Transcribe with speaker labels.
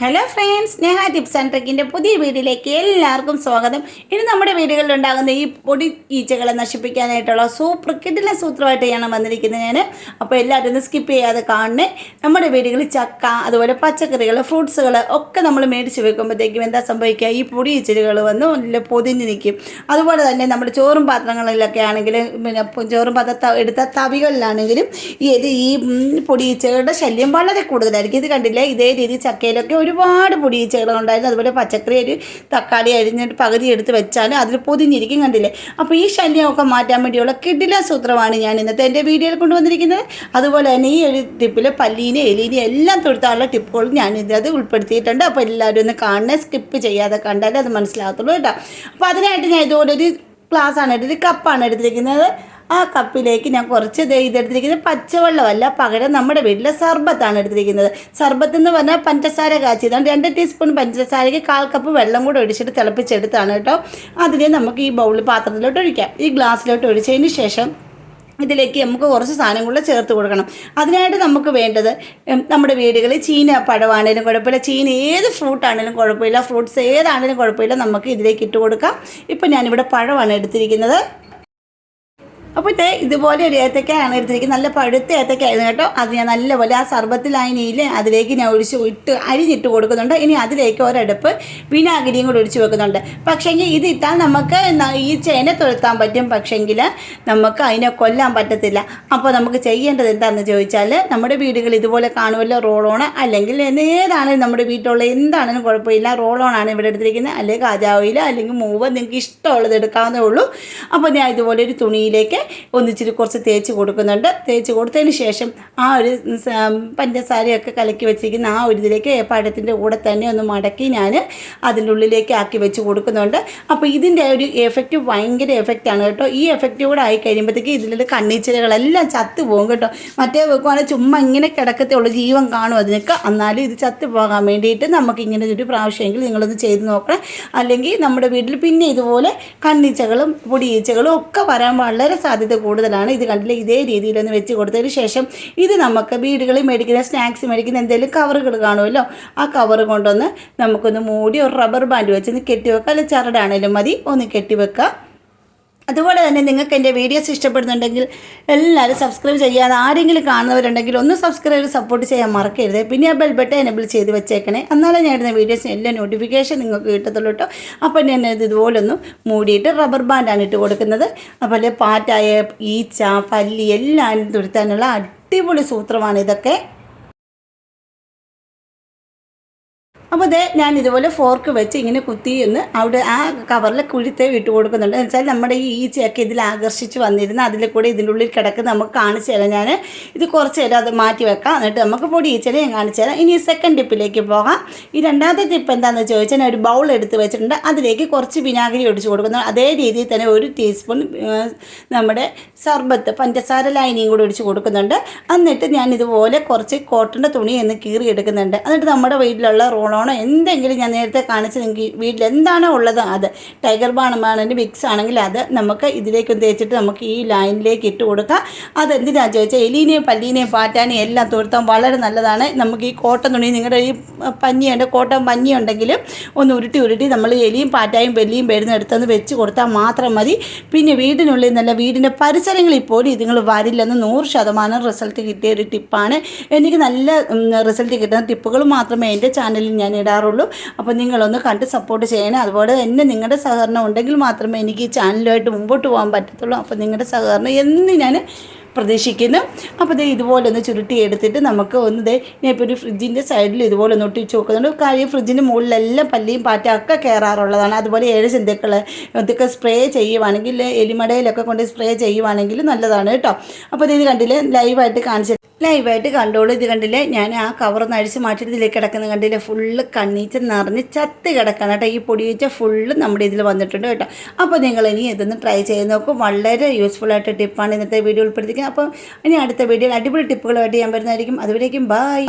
Speaker 1: Hello friends Sneha tips and ട്രിക്കിന്റെ പുതിയ വീഡിയോയിലേക്ക് എല്ലാവർക്കും സ്വാഗതം. ഇനി നമ്മുടെ വീടുകളിൽ ഉണ്ടാകുന്ന ഈ പൊടി ഈച്ചകളെ നശിപ്പിക്കാനായിട്ടുള്ള സൂപ്പർ കിഡിലെ സൂത്രമായിട്ട് ഞാൻ വന്നിരിക്കുന്നത് ഞാൻ അപ്പോൾ എല്ലാവരും ഒന്ന് സ്കിപ്പ് ചെയ്യാതെ കാണണേ. നമ്മുടെ വീടുകളിൽ ചക്ക അതുപോലെ പച്ചക്കറികൾ ഫ്രൂട്ട്സുകൾ ഒക്കെ നമ്മൾ മേടിച്ച് വെക്കുമ്പോഴത്തേക്കും എന്താ സംഭവിക്കുക? ഈ പൊടി ഈച്ചലുകൾ വന്ന് നല്ല പൊതിഞ്ഞ് നിൽക്കും. അതുപോലെ തന്നെ നമ്മുടെ ചോറും പാത്രങ്ങളിലൊക്കെ ആണെങ്കിലും പിന്നെ ചോറും പാത്ര എടുത്ത തവികളിലാണെങ്കിലും ഈ ഈ പൊടി ഈച്ചകളുടെ ശല്യം വളരെ കൂടുതലായിരിക്കും. ഇത് കണ്ടില്ലേ? ഇതേ രീതി ചക്കയിലൊക്കെ ഒരുപാട് പൊടി ഈച്ചകൾ ഉണ്ടായിരുന്നു അതുപോലെ പച്ചക്കറി ഒരു തക്കാളി അരിഞ്ഞിട്ട് പകുതി എടുത്ത് വെച്ചാൽ അതിൽ പൊതിഞ്ഞിരിക്കും കണ്ടില്ലേ? അപ്പോൾ ഈ ശല്യമൊക്കെ മാറ്റാൻ വേണ്ടിയുള്ള കിടില സൂത്രമാണ് ഞാൻ ഇന്നത്തെ എന്റെ വീഡിയോയിൽ കൊണ്ടുവന്നിരിക്കുന്നത്. അതുപോലെ തന്നെ ഈ ഒരു ടിപ്പിൽ പല്ലീനെ എലീനെ എല്ലാം തൊടുത്താനുള്ള ടിപ്പുകൾ ഞാൻ ഇതിനകത്ത് ഉൾപ്പെടുത്തിയിട്ടുണ്ട്. അപ്പോൾ എല്ലാവരും ഒന്ന് കാണണേ സ്കിപ്പ് ചെയ്യാതെ കണ്ടാലേ അത് മനസ്സിലാകത്തുള്ളൂ കേട്ടോ. അപ്പോൾ അതിനായിട്ട് ഞാൻ ഇതുപോലെ ഒരു ഗ്ലാസ്സാണ് എടുത്തത് കപ്പാണ് എടുത്തിരിക്കുന്നത്. ആ കപ്പിലേക്ക് ഞാൻ കുറച്ച് ഇതെടുത്തിരിക്കുന്നത് പച്ചവെള്ളമല്ല പകരം നമ്മുടെ വീട്ടിലെ സർബത്താണ് എടുത്തിരിക്കുന്നത്. സർബത്ത് എന്ന് പറഞ്ഞാൽ പഞ്ചസാര കാച്ചിയതാണ്. രണ്ട് ടീസ്പൂൺ പഞ്ചസാരയ്ക്ക് കാൽ കപ്പ് വെള്ളം കൂടെ ഒഴിച്ചിട്ട് തിളപ്പിച്ചെടുത്താണ് കേട്ടോ. അതിനെ നമുക്ക് ഈ ബൗളിൽ പാത്രത്തിലോട്ട് ഒഴിക്കാം. ഈ ഗ്ലാസ്സിലോട്ട് ഒഴിച്ചതിന് ശേഷം ഇതിലേക്ക് നമുക്ക് കുറച്ച് സാധനം കൂടെ ചേർത്ത് കൊടുക്കണം. അതിനായിട്ട് നമുക്ക് വേണ്ടത് നമ്മുടെ വീടുകളിൽ ചീന പഴമാണേലും കുഴപ്പമില്ല ചീന ഏത് ഫ്രൂട്ടാണേലും കുഴപ്പമില്ല ഫ്രൂട്ട്സ് ഏതാണേലും കുഴപ്പമില്ല നമുക്ക് ഇതിലേക്ക് ഇട്ട് കൊടുക്കാം. ഇപ്പം ഞാനിവിടെ പഴമാണ് എടുത്തിരിക്കുന്നത്. അപ്പോൾ ഇത് ഇതുപോലെ ഒരു ഏത്തക്കയാണ് എടുത്തിരിക്കുന്നത്. നല്ല പഴുത്ത ഏത്തക്കായിരുന്നു കേട്ടോ. അത് ഞാൻ നല്ലപോലെ ആ സർബത്തിലായനിയിൽ അതിലേക്ക് ഞാൻ ഒഴിച്ച് ഇട്ട് അരിഞ്ഞിട്ട് കൊടുക്കുന്നുണ്ട്. ഇനി അതിലേക്ക് ഒരടുപ്പ് വിനാഗിരിയും കൂടി ഒഴിച്ച് വെക്കുന്നുണ്ട്. പക്ഷേങ്കിൽ ഇത് ഇട്ടാൽ നമുക്ക് ഈ ചേന തൊഴുത്താൻ പറ്റും. പക്ഷേങ്കിൽ നമുക്ക് അതിനെ കൊല്ലാൻ പറ്റത്തില്ല. അപ്പോൾ നമുക്ക് ചെയ്യേണ്ടത് എന്താണെന്ന് ചോദിച്ചാൽ നമ്മുടെ വീടുകൾ ഇതുപോലെ കാണുമല്ലോ റോളോണ് അല്ലെങ്കിൽ ഏതാണെങ്കിലും നമ്മുടെ വീട്ടിലുള്ള എന്താണെങ്കിലും കുഴപ്പമില്ല. റോളോണാണ് ഇവിടെ എടുത്തിരിക്കുന്നത്. അല്ലെങ്കിൽ കാജാവില അല്ലെങ്കിൽ മൂവ് നിങ്ങൾക്ക് ഇഷ്ടമുള്ളത് എടുക്കാവുന്നേ ഉള്ളൂ. അപ്പോൾ ഞാൻ ഇതുപോലെ ഒരു തുണിയിലേക്ക് ഒന്നിച്ചിരി കുറച്ച് തേച്ച് കൊടുക്കുന്നുണ്ട്. തേച്ച് കൊടുത്തതിന് ശേഷം ആ ഒരു പഞ്ചസാരയൊക്കെ കലക്കി വെച്ചിരിക്കുന്ന ആ ഒരു ഇതിലേക്ക് പഴത്തിന്റെ കൂടെ തന്നെ ഒന്ന് മടക്കി ഞാൻ അതിന്റെ ഉള്ളിലേക്ക് ആക്കി വെച്ച് കൊടുക്കുന്നുണ്ട്. അപ്പോൾ ഇതിന്റെ ഒരു എഫക്റ്റ് ഭയങ്കര എഫക്റ്റാണ് കേട്ടോ. ഈ എഫക്റ്റ് കൂടെ ആയി കഴിയുമ്പോഴത്തേക്ക് ഇതിലുള്ള കണ്ണീച്ചിലകളെല്ലാം ചത്തു പോകും കേട്ടോ. മറ്റേ വെക്കുവാണെങ്കിൽ ചുമ്മാ ഇങ്ങനെ കിടക്കത്തുള്ളൂ ജീവൻ കാണും അതിനൊക്കെ. എന്നാലും ഇത് ചത്തു പോകാൻ വേണ്ടിയിട്ട് നമുക്ക് ഇങ്ങനെ ഒരു പ്രാവശ്യമെങ്കിൽ നിങ്ങളൊന്ന് ചെയ്ത് നോക്കണം. അല്ലെങ്കിൽ നമ്മുടെ വീട്ടിൽ പിന്നെ ഇതുപോലെ കണ്ണീച്ചകളും പൊടിയീച്ചകളും ഒക്കെ വരാൻ വളരെ സാധ്യത കൂടുതലാണ്. ഇത് കണ്ടില്ല? ഇതേ രീതിയിലൊന്ന് വെച്ച് കൊടുത്തതിന് ശേഷം ഇത് നമുക്ക് വീടുകളിൽ മേടിക്കുന്ന സ്നാക്സ് മേടിക്കുന്ന എന്തെങ്കിലും കവറുകൾ കാണുമല്ലോ? ആ കവർ കൊണ്ടൊന്ന് നമുക്കൊന്ന് മൂടി ഒരു റബ്ബർ ബാൻഡ് വെച്ച് ഒന്ന് കെട്ടിവെക്കുക അല്ലെങ്കിൽ ചരടാണേലും മതി. ഒന്ന് കെട്ടിവെക്കുക അതുപോലെ തന്നെ നിങ്ങൾക്ക് എന്റെ വീഡിയോസ് ഇഷ്ടപ്പെടുന്നുണ്ടെങ്കിൽ എല്ലാവരും സബ്സ്ക്രൈബ് ചെയ്യാതെ ആരെങ്കിലും കാണുന്നവരുണ്ടെങ്കിൽ ഒന്ന് സബ്സ്ക്രൈബ് സപ്പോർട്ട് ചെയ്യാൻ മറക്കരുത്. പിന്നെ ആ ബെൽ ബട്ടൺ എനബിൾ ചെയ്ത് വെച്ചേക്കണേ. എന്നാലേ ഞാൻ ഇടുന്ന വീഡിയോസിന് എല്ലാ നോട്ടിഫിക്കേഷൻ നിങ്ങൾക്ക് കിട്ടത്തുള്ളൂ കേട്ടോ അപ്പോൾ ഞാൻ ഇത് ഇതുപോലെ ഒന്ന് മൂടിയിട്ട് റബ്ബർ ബാൻഡാണ് ഇട്ട് കൊടുക്കുന്നത്. അതുപോലെ പാറ്റായ ഈച്ച പല്ലി എല്ലാം തുരുത്താനുള്ള അടിപൊളി സൂത്രമാണ് ഇതൊക്കെ. അപ്പോൾ ഇതേ ഞാൻ ഇതുപോലെ ഫോർക്ക് വെച്ച് ഇങ്ങനെ കുത്തി ഒന്ന് അവിടെ ആ കവറിൽ കുഴിത്തേ വിട്ട് കൊടുക്കുന്നുണ്ട്. എന്ന് വെച്ചാൽ നമ്മുടെ ഈ ഈച്ചയൊക്കെ ഇതിൽ ആകർഷിച്ച് വന്നിരുന്ന അതിൽ കൂടെ ഇതിന്റെ ഉള്ളിൽ കിടക്കുന്ന നമുക്ക് കാണിച്ചു തരാം. ഞാൻ ഇത് കുറച്ച് നേരം അത് മാറ്റി വെക്കാം. എന്നിട്ട് നമുക്ക് പൊടി ഈച്ചനെ ഞാൻ കാണിച്ചു തരാം. ഇനി സെക്കൻഡ് ടിപ്പിലേക്ക് പോകാം. ഈ രണ്ടാമത്തെ ടിപ്പ് എന്താണെന്ന് ചോദിച്ചാൽ ഒരു ബൗൾ എടുത്ത് വെച്ചിട്ടുണ്ട്. അതിലേക്ക് കുറച്ച് വിനാഗിരി ഒഴിച്ച് കൊടുക്കുന്നു. അതേ രീതിയിൽ തന്നെ ഒരു ടീസ്പൂൺ നമ്മുടെ സർബത്ത് പഞ്ചസാര ലൈനിയും കൂടി ഒഴിച്ച് കൊടുക്കുന്നുണ്ട്. എന്നിട്ട് ഞാൻ ഇതുപോലെ കുറച്ച് കോട്ടന്റെ തുണി എന്ന് കീറി എടുക്കുന്നുണ്ട് എന്നിട്ട് നമ്മുടെ വീട്ടിലുള്ള റോളോണോ എന്തെങ്കിലും ഞാൻ നേരത്തെ കാണിച്ച് നിങ്ങൾക്ക് വീട്ടിൽ എന്താണോ ഉള്ളത് അത് ടൈഗർ ബാണമാണെങ്കിൽ വിക്സ് ആണെങ്കിൽ അത് നമുക്ക് ഇതിലേക്ക് തേച്ചിട്ട് നമുക്ക് ഈ ലൈനിലേക്ക് ഇട്ട് കൊടുക്കാം. അതെന്തിനാണെന്ന് ചോദിച്ചാൽ എലീനെയും പല്ലീനെയും പാറ്റാനെയും എല്ലാം തുരുത്താൻ വളരെ നല്ലതാണ്. നമുക്ക് ഈ കോട്ടൻ തുണി നിങ്ങളുടെ ഈ പഞ്ഞിയുണ്ട് കോട്ടൻ പഞ്ഞി ഉണ്ടെങ്കിലും ഒന്ന് ഉരുട്ടി ഉരുട്ടി നമ്മൾ എലിയും പാറ്റായും വെല്ലിയും വരുന്ന എടുത്തൊന്ന് വെച്ച് കൊടുത്താൽ മാത്രം മതി. പിന്നെ വീടിനുള്ളിൽ നല്ല വീടിന്റെ പരിസരങ്ങളിൽ പോലും ഇതുങ്ങൾ വരില്ലെന്ന് നൂറ് ശതമാനം റിസൾട്ട് കിട്ടിയ ഒരു ടിപ്പാണ്. എനിക്ക് നല്ല റിസൾട്ട് കിട്ടുന്ന ടിപ്പുകൾ മാത്രമേ എന്റെ ചാനലിൽ ഞാൻ ഇടാറുള്ളൂ അപ്പോൾ നിങ്ങളൊന്ന് കണ്ട് സപ്പോർട്ട് ചെയ്യണേ. അതുപോലെ തന്നെ നിങ്ങളുടെ സഹകരണം ഉണ്ടെങ്കിൽ മാത്രമേ എനിക്ക് ഈ ചാനലുമായിട്ട് മുമ്പോട്ട് പോകാൻ പറ്റത്തുള്ളൂ. അപ്പോൾ നിങ്ങളുടെ സഹകരണം എന്ന് ഞാൻ പ്രതീക്ഷിക്കുന്നു. അപ്പോൾ ഇത് ഇതുപോലെ ഒന്ന് ചുരുട്ടി എടുത്തിട്ട് നമുക്ക് ഒന്ന് ദേ ഞാൻ ഇപ്പോൾ ഒരു ഫ്രിഡ്ജിന്റെ സൈഡിൽ ഇതുപോലെ ഒന്ന് ഒട്ടിച്ച് നോക്കുന്നുണ്ട് കാര്യം ഫ്രിഡ്ജിന്റെ മുകളിലെല്ലാം പല്ലിയും പാറ്റൊക്കെ കയറാറുള്ളതാണ് അതുപോലെ ഏഴ് ചിന്തകൾ ഇതൊക്കെ സ്പ്രേ ചെയ്യുവാണെങ്കിൽ എലിമടയിലൊക്കെ കൊണ്ട് സ്പ്രേ ചെയ്യുവാണെങ്കിൽ നല്ലതാണ് കേട്ടോ. അപ്പോൾ ഇത് കണ്ടില്ലേ? ലൈവായിട്ട് കാണിച്ചു ലൈവായിട്ട് കണ്ടോളൂ. ഇത് കണ്ടില്ലേ? ഞാൻ ആ കവർ അഴിച്ച് മാറ്റിയിട്ട് ഇതിലേക്ക് കിടക്കുന്ന കണ്ടില്ലേ? ഫുള്ള് കണ്ണീച്ച നിറഞ്ഞ് ചത്ത് കിടക്കണം കേട്ടോ. ഈ വെച്ച ഫുള്ള് നമ്മുടെ ഇതിൽ വന്നിട്ടുണ്ട് കേട്ടോ. അപ്പോൾ നിങ്ങൾ ഇനി ഇതൊന്ന് ട്രൈ ചെയ്ത് നോക്കും. വളരെ യൂസ്ഫുൾ ആയിട്ട് ടിപ്പാണ് ഇന്നത്തെ വീഡിയോ ഉൾപ്പെടുത്തിക്കുന്നത് അപ്പം ഇനി അടുത്ത വീഡിയോയിൽ അടിപൊളി ടിപ്പുകളുമായിട്ട് ഞാൻ വരുന്നതായിരിക്കും. അതുവരേക്കും ബൈ